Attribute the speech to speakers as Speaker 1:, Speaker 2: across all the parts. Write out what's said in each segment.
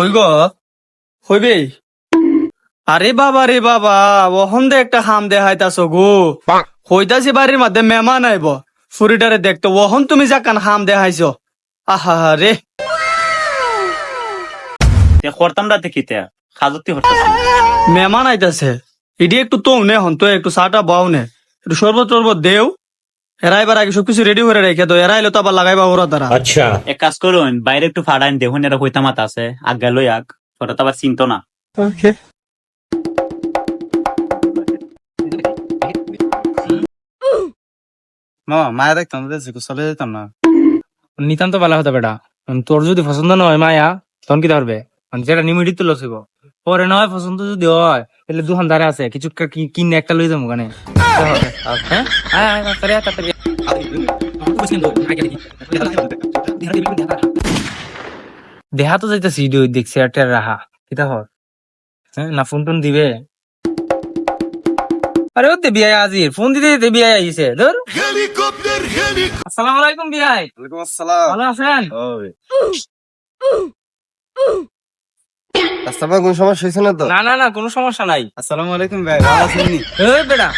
Speaker 1: হই গো হইবে? আরে বাবা রে বাবা ওহন দে একটা হাম দেখাইতাছ গো। হইতাছি বাড়ির মধ্যে মেহমান আইব। ফুরিটারে দেখতো ওহন তুমি যাকান হাম দেখাইছ। আহা রে।
Speaker 2: করতাম রাতে কিতে খাজতি হরতাছি।
Speaker 1: মেহমান আইতাছে। ইডি একটু তো নে হন তো একটু চাটা বাও নে। একটু শরবত টরবত দেও। এরাইবার আগে সবকিছু রেডি করে রেখে তো এরা এলো তো আবার লাগাইবা ওরা তারা
Speaker 3: আচ্ছা।
Speaker 2: এক কাজ করুন বাইরে একটু ফাড়াইন দেখুন এরা কইতা মাথা আছে আজ্ঞা লই আগ ওরা তো আবার চিন্ত না। ওকে।
Speaker 4: মামা মায়া দেখতাম যে চলে যেতাম না।
Speaker 5: নিতান্ত ভালো হতো বেটা তোর যদি পছন্দ নয় মায়া তখন কি ধরবে? মানে যেটা নিমিডিত লসিব পরে নয় পছন্দ যদি হয় তাহলে দুখান ধারে আছে কিছু কিনে একটা লই যাব ওখানে। হ্যাঁ? তাড়াতাড়ি আয়। দেহা তো যাইতেছি ভিডিও দেখছি একটা রাহা কিতা হর? হ্যাঁ না ফোন টোন দিবে? আরে ও দেবি আজির ফোন দিতে দিতে বিয়াই আইছে ধর। আসসালামু আলাইকুম বিয়াই।
Speaker 4: ওয়ালাইকুম আসসালাম।
Speaker 5: ভালো আছেন?
Speaker 4: ওই রাস্তা পার কোন সমস্যা হয়েছে না তো?
Speaker 5: না না না কোনো সমস্যা নাই।
Speaker 4: আসসালামু আলাইকুম ভাই ভালো আছেন নি?
Speaker 5: এই বেটা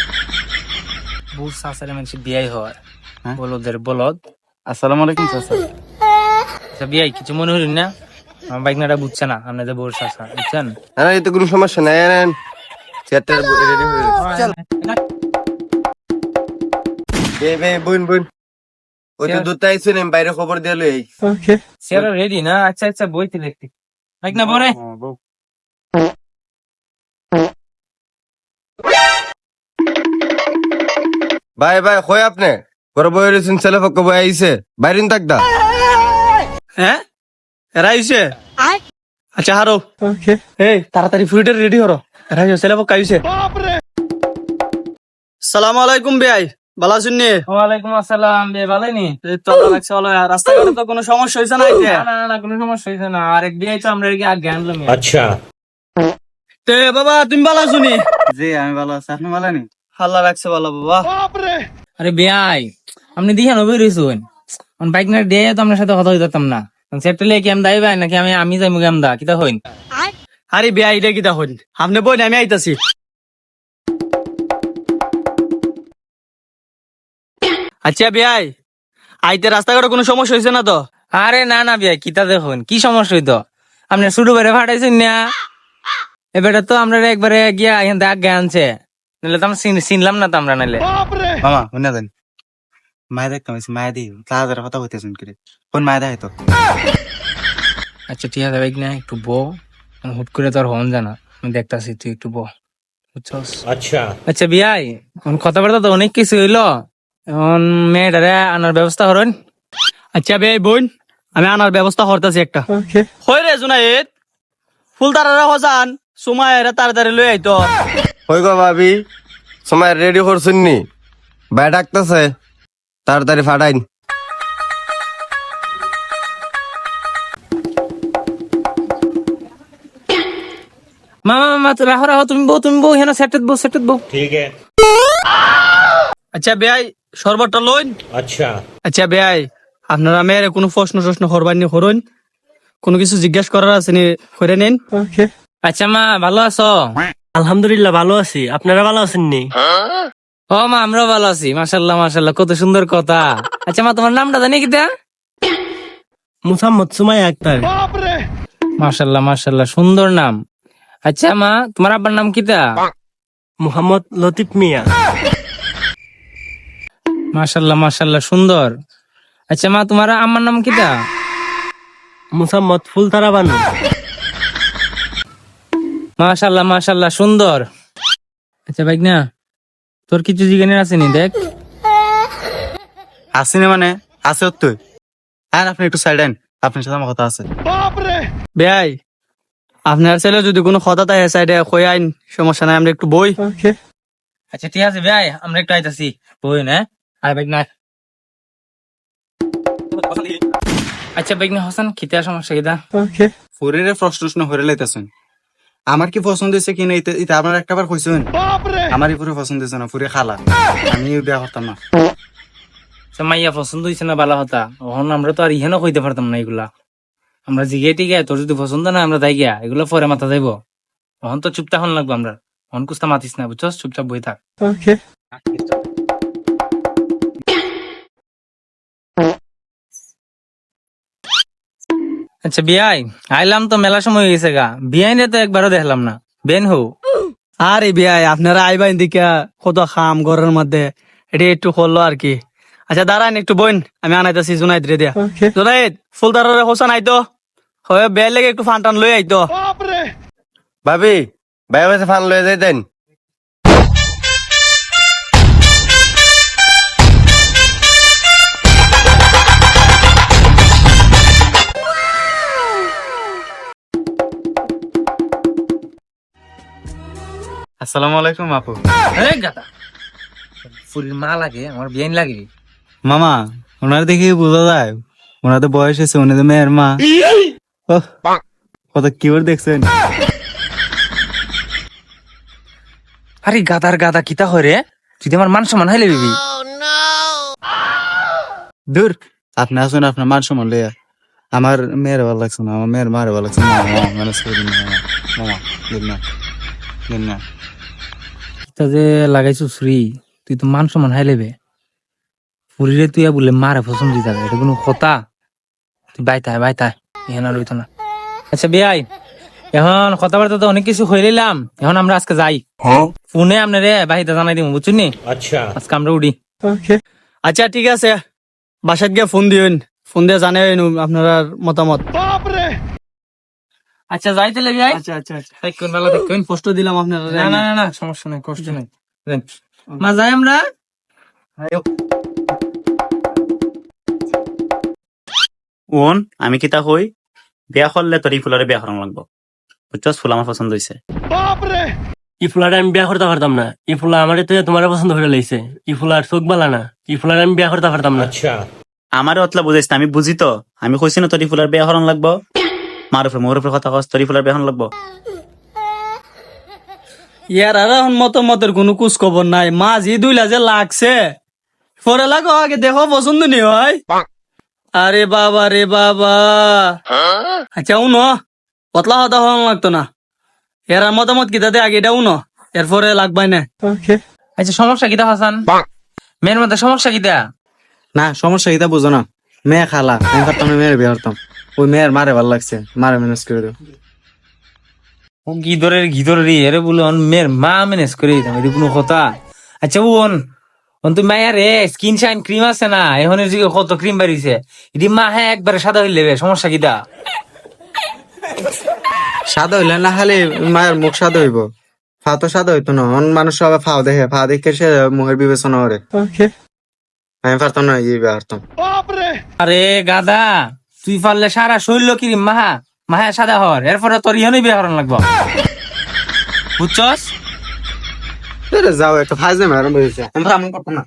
Speaker 5: বুঝ সাসারে মানুষ বিয়াই হয়? বলদের বলদ।
Speaker 4: আসসালামু আলাইকুম চাচা
Speaker 5: আচ্ছা বিয়াই কিছু মনে হইল না? আমার বাইক নাটা বুঝছে না আপনাদের বউর সাসা বুঝছেন?
Speaker 4: না এতে কোনো সমস্যা নাই নেন চেয়ারটা রেডি হয়ে গেছে। বে বে বোন বোন। ওই তো আইছেন আমি বাইরে খবর দিয়ে লই
Speaker 5: সেরা রেডি না? আচ্ছা আচ্ছা বইতে লিখতে বাইক না বরে
Speaker 4: ভাই ভাই কই আপনি? ঘরে বই রয়েছেন ছেলে পক্ষ বই আইছে। বাইরে থাকদা
Speaker 1: হ্যাঁ? এরা আইছে? আচ্ছা হারো। এই তাড়াতাড়ি ফুরিটার রেডি হরো। এরা ছেলে পক্কা আইছে। সালাম আলাইকুম বেআই ভালো আছেন নি?
Speaker 5: ওয়ালাইকুম আসসালাম বে ভালো নি?
Speaker 1: লাগছে তো কোনো সমস্যা হয়েছে না
Speaker 5: না না কোনো সমস্যা হয়েছে না। আর এক বিয়ে তো আমরা
Speaker 3: আচ্ছা।
Speaker 1: তে বাবা তুমি ভালো আছো নি?
Speaker 4: জি আমি ভালো আছি। আপনি ভালো নি?
Speaker 1: রাখছে ভালো বাবা।
Speaker 5: আরে বেয়াই আপনি দিয়ে নবী রইছেন। বাইক না দিয়ে তো আপনার সাথে কথা হইতাম না। সেটা লিয়ে কি আমি দায় ভাই নাকি আমি আমি যাই গেম দা কিতা হইন?
Speaker 1: আরে বেয়াই এটা কিতা হইন? আপনি বই আমি আইতাছি। আচ্ছা বিয়াই আইতে রাস্তাঘাটে কোনো সমস্যা হয়েছে না তো?
Speaker 5: আরে না না বিয়াই কিতা দেখুন কি সমস্যা হইতো? আপনি শুরু করে ফাটাইছেন না? এবারে তো আমরা একবারে গিয়া এখান থেকে আগে আনছে। নাহলে তো আমরা চিনলাম না তো আমরা নাহলে।
Speaker 4: মামা শুনে দেন। মায়া দেখ মায়া দিই তাড়াতাড়ি কথা হইতে শুন করে। কোন মায়া দেয় তো
Speaker 5: আচ্ছা ঠিক আছে ভাই না একটু বো। হুট করে তো আর হন জানা আমি দেখতাছি তুই একটু বো।
Speaker 3: আচ্ছা।
Speaker 5: আচ্ছা বিয়াই কথাবার্তা তো অনেক কিছু হইল। এখন মেয়েটারে আনার ব্যবস্থা করেন।
Speaker 1: আচ্ছা বে বোন আমি আনার ব্যবস্থা করতেছি একটা। হই রে জুনাইদ ফুলতারারা হজান সময় এরা তাড়াতাড়ি লই আইতো।
Speaker 4: হই গো ভাবি সময় রেডি করছুন শুননি ভাই ডাকতেছে তাড়াতাড়ি ফাটাইন।
Speaker 5: মামা মামা তুমি রাহো তুমি বউ তুমি বউ হেন সেটেত বউ সেটেত বউ।
Speaker 3: ঠিক আছে।
Speaker 1: আচ্ছা বেয়াই শরবতটা লইন।
Speaker 3: আচ্ছা।
Speaker 1: আচ্ছা বেয়াই আপনারা মেয়ের কোনো প্রশ্ন টশ্ন করবার নি করুন। কোনো কিছু জিজ্ঞেস করার আছে নি করে নিন।
Speaker 5: আচ্ছা মা ভালো আছো?
Speaker 6: আলহামদুলিল্লাহ ভালো আছি। আপনারা ভালো আছেন নি?
Speaker 5: ও মা আমরা ভালো আছি। মাশাল্লাহ মাশাল্লাহ কত সুন্দর কথা। আচ্ছা মা তোমার নামটা জানি কি দা
Speaker 6: মুসাম্মদ সুমাই আক্তার।
Speaker 5: মাশাল্লাহ মাশাল্লাহ সুন্দর নাম। আচ্ছা মা তোমার আব্বার নাম কি দা
Speaker 6: মুহাম্মদ লতিফ মিয়া।
Speaker 5: মাশাল্লাহ মাশাল্লাহ সুন্দর। আচ্ছা মা তোমার আম্মার নাম কিতা
Speaker 6: মুসাম্মদ ফুলতারা বানু।
Speaker 5: মাশাল্লাহ মাশাল্লাহ সুন্দর। আচ্ছা ভাই না তোর কিছু জিজ্ঞানের আছে নি দেখ।
Speaker 4: আসেনি মানে? আছে তুই। আর আপনি একটু সাইড আইন। আপনার সাথে আমার কথা আছে।
Speaker 1: বেআই আপনার ছেলে যদি কোনো কথা তাই সাইডে কই আইন? সমস্যা নাই আমরা একটু বই।
Speaker 5: আচ্ছা ঠিক আছে ভাই আমরা একটু আইতাছি। বই না। আয় ভাই না আচ্ছা ভাই না হাসান খিতে সমস্যা কিতা?
Speaker 4: ফরিরে প্রশ্ন হরে লাইতেছেন। আমার কি পছন্দ হয়েছে কি না এটা আপনার একটাবার কইছেন? আমারই পুরো পছন্দ হয়েছে না পুরে খালা। আমি বিয়া করতাম না।
Speaker 5: আচ্ছা মাইয়া পছন্দ হয়েছে না বালা হতা? ওহন আমরা তো আর ইহেনও কইতে পারতাম না এগুলা। আমরা জিগে টিকে তোর যদি পছন্দ না আমরা তাই গিয়া এগুলো পরে মাথা যাইব। তখন তো চুপটা হন লাগবো আমরা। তখন কুস্তা মাতিস না বুঝছস? চুপচাপ বই থাক। আচ্ছা বিয়াই আইলাম তো মেলা সময় হয়ে গেছে গা। বিয়াই তো একবারও দেখলাম না। বেন হো
Speaker 1: আরে বিয়াই আপনারা আইবাইন দিকা কত খাম ঘরের মধ্যে। এটি একটু করল আর কি। আচ্ছা দাঁড়ান একটু বইন। আমি আনাইতেছি জুনাইদ রে দিয়া। জুনাইদ ফুলদারের হোসা নাই তো? হয় বের লেগে একটু ফান টান লই আইতো।
Speaker 3: ভাবি ভাই ফান লয়ে যাইতেন।
Speaker 4: আসসালামু আলাইকুম আপু।
Speaker 5: এই গাতা ফুলের মা লাগে আমার বিয়াইন লাগে।
Speaker 4: মামা ওনার দেখে বোঝা যায় ওনাদের বয়স হয়েছে উনি তো মেয়ের মা। কত কিউর দেখছেন।
Speaker 5: আরে গাদার গাদা কিতা হয় রে? তুই আমার মান সম্মান হাইলে বিবি।
Speaker 4: দূর আপনি আসুন আপনার মান সম্মান লইয়া। আমার মেয়ের ভালো লাগছে না আমার মেয়ের মারে ভালো লাগছে না। মামা মানে দিন না মামা দিন না দিন না।
Speaker 5: তা যে লাগাইছো শ্রী তুই তো মান সম্মান হাই লেবে। ফুরিরে তুই বলে মারে পছন্দ দিতে এটা কোনো কথা? তুই বাইতা বাইতা এখানে আর হইতো না। আচ্ছা বিয়াই এখন কথাবার্তা তো অনেক কিছু হয়ে নিলাম এখন আমরা আজকে যাই। ফোনে আপনারে বাহিতে জানাই দিব বুঝছেন নি? আচ্ছা। আজকে আমরা উঠি।
Speaker 1: আচ্ছা ঠিক আছে বাসাত গিয়ে ফোন দিন ফোন দিয়ে জানাবেন আপনার মতামত।
Speaker 5: আচ্ছা যাই তাহলে বিয়াই
Speaker 1: আচ্ছা আচ্ছা আচ্ছা।
Speaker 5: থাকুন ভালো থাকুন
Speaker 1: কষ্ট দিলাম আপনারা
Speaker 5: না না না না সমস্যা নাই কষ্ট নাই। মা যাই আমরা।
Speaker 2: ওন আমি কিতা কই? বিয়া করলে তোর এই ফুলারে বিয়া করানো লাগবো। বুঝছস ফুল আমার পছন্দ হয়েছে
Speaker 6: ই ফুলারে আমি বিয়া করতে পারতাম না। ই ফুলা আমার তো তোমার পছন্দ করে লাইছে। ই ফুলার চোখ বালা না। ই ফুলারে আমি বিয়া করতে পারতাম না। আচ্ছা।
Speaker 2: আমারে অতলা বুঝাইছ না আমি বুঝি তো। আমি কইছি না তোর এই ফুলার বিয়া করানো লাগবো। মার উপরে মোর উপরে কথা কস তোর ফুলার বিয়া করানো লাগবো।
Speaker 1: ইয়ার আর এখন মতামতের কোনো কুচ খবর নাই। মা জি দুইলা যে লাগছে। পরে লাগো আগে দেখো পছন্দ নি হয়। আরে বাবা রে বাবা। আচ্ছা উনো। পতলা হতা হওয়া লাগতো না। এর আর মতামত কি তাতে? আগে এটা উনো। এরপরে লাগবাই না।
Speaker 5: আচ্ছা সমস্যা কিতা হাসান? মেয়ের মধ্যে সমস্যা কিতা
Speaker 4: না সমস্যা এটা বুঝো না। মেয়ে খালা না মেয়ের বিয়ে করতাম। ওই মেয়ের মারে ভালো লাগছে মারে ম্যানেজ করে দেবো
Speaker 5: ও গিদরের গিদরের এরে বলে অন মেয়ের মা ম্যানেজ করে দিতাম এটা কোনো কথা। আচ্ছা ওন অন তুই মায়ের রে স্কিন শাইন ক্রিম আছে না? এখনের যুগে কত ক্রিম বাড়িছে এটি মা হ্যাঁ একবারে সাদা হইলে বে, সমস্যা কিতা
Speaker 4: সাদা হইলে না খালি মায়ের মুখ সাদা হইব। ফা তো সাদা হইতো না অন মানুষ সবাই ফাও দেখে ফা দেখে সে মুখের বিবেচনা করে। আমি পারতাম না এই বিয়ে করতাম
Speaker 5: আরে গাদা তুই পারলে সারা শৈল ক্রিম, মাহা। মাহা, সাদা হর এরপরে তোর ইহনই বিয়ে হরণ লাগবো। বুঝছস?
Speaker 4: যাও, একটা ফাজ নেই আমি পারতাম না।